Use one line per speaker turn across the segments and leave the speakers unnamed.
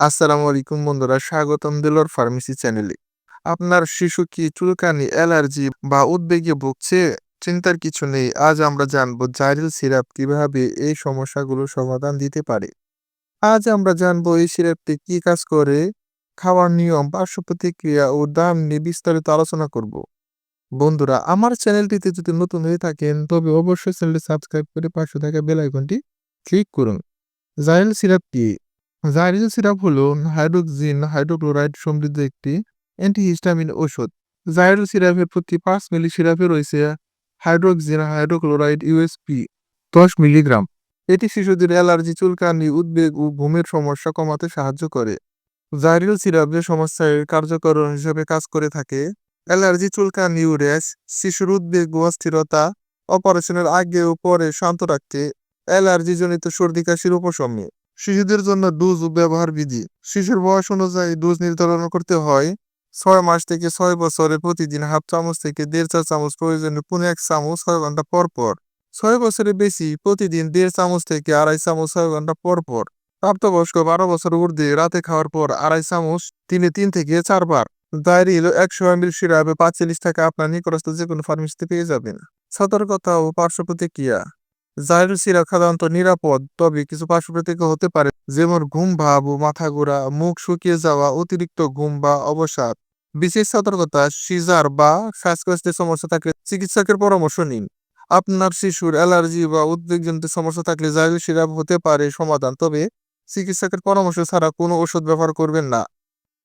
আসসালামু আলাইকুম বন্ধুরা, স্বাগতম দিলর ফার্মেসি চ্যানেলে। আপনার শিশু কি চুলকানি, অ্যালার্জি বা উদ্বেগে ভুগছে? চিন্তার কিছু নেই, আজ আমরা জানব জাইরিল সিরাপ কীভাবে এই সমস্যাগুলোর সমাধান দিতে পারে। আজ আমরা জানব এই সিরাপটি কি কাজ করে, খাওয়ার নিয়ম, পার্শ্ব প্রতিক্রিয়া ও দাম নিয়ে বিস্তারিত আলোচনা করব। বন্ধুরা, আমার চ্যানেলটিতে যদি নতুন হয়ে থাকেন, তবে অবশ্যই চ্যানেলটি সাবস্ক্রাইব করে পাশে থাকা বেল আইকনটি ক্লিক করুন। জাইরিল সিরাপ কি? জাইরিল সিরাপ হলো হাইড্রোক্সিন, হাইড্রোক্লোরাইড সমৃদ্ধ একটি অ্যান্টিহিস্টামিন ওষুধ জাইরিল সিরাপের প্রতি পাঁচ মিলি সিরাপে রয়েছে হাইড্রোক্সিন, হাইড্রোক্লোরাইড ইউএসপি দশ মিলিগ্রাম। এটি শিশুদের অ্যালার্জি, চুলকানি, উদ্বেগ ও ঘুমের সমস্যা কমাতে সাহায্য করে। জাইরিল সিরাপ যে সমস্যায় কার্যকর হিসেবে কাজ করে থাকে অ্যালার্জি, চুলকানি ও র্যাশ। শিশুর উদ্বেগ ও অস্থিরতা অপারেশনের আগে ও পরে শান্ত রাখতে অ্যালার্জিজনিত সর্দি, কাশির উপশমে শিশুদের জন্য ডোজ ব্যবহার বিধি। শিশুর বয়স অনুযায়ী ডোজ নির্ধারণ করতে হয় ছয় মাস থেকে ছয় বছরে প্রতিদিন হাফ চামচ থেকে দেড় চা চামচ প্রয়োজনে পুনে এক চামচ ছয় ঘণ্টা পর পর। ছয় বছরের বেশি প্রতিদিন দেড় চামচ থেকে আড়াই চামচ ছয় ঘণ্টা পর পর। প্রাপ্তবয়স্ক বারো বছর ঊর্ধ্বে রাতে খাওয়ার পর আড়াই চামচ তিনে তিন থেকে চারবার। ডায়েরি হলো একশো এমএল সিরাপে পাঁচচল্লিশ টাকা। আপনার নিকটস্থ যে কোনো ফার্মেসিতে পেয়ে যাবেন। সতর্কতা ও পার্শ্ব প্রতিক্রিয়া। জাইরো সিরাপ সাধারণত নিরাপদ, তবে কিছু পার্শ্ব প্রতিক্রিয়া হতে পারে, যেমন ঘুম ভাব ও মাথা ঘোরা, মুখ শুকিয়ে যাওয়া, অতিরিক্ত ঘুম বা অবসাদ। বিশেষ সতর্কতা, সিজার বা শ্বাসকষ্টের সমস্যা থাকলে চিকিৎসকের পরামর্শ নিন। আপনার শিশুর অ্যালার্জি বা উদ্বেগজনিত সমস্যা থাকলে জাইরো সিরাপ হতে পারে সমাধান, তবে চিকিৎসকের পরামর্শ ছাড়া কোনো ওষুধ ব্যবহার করবেন না।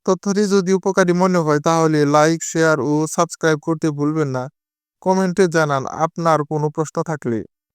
তথ্যটি যদি উপকারী মনে হয়, তাহলে লাইক, শেয়ার ও সাবস্ক্রাইব করতে ভুলবেন না। কমেন্টে জানান আপনার কোনো প্রশ্ন থাকলে।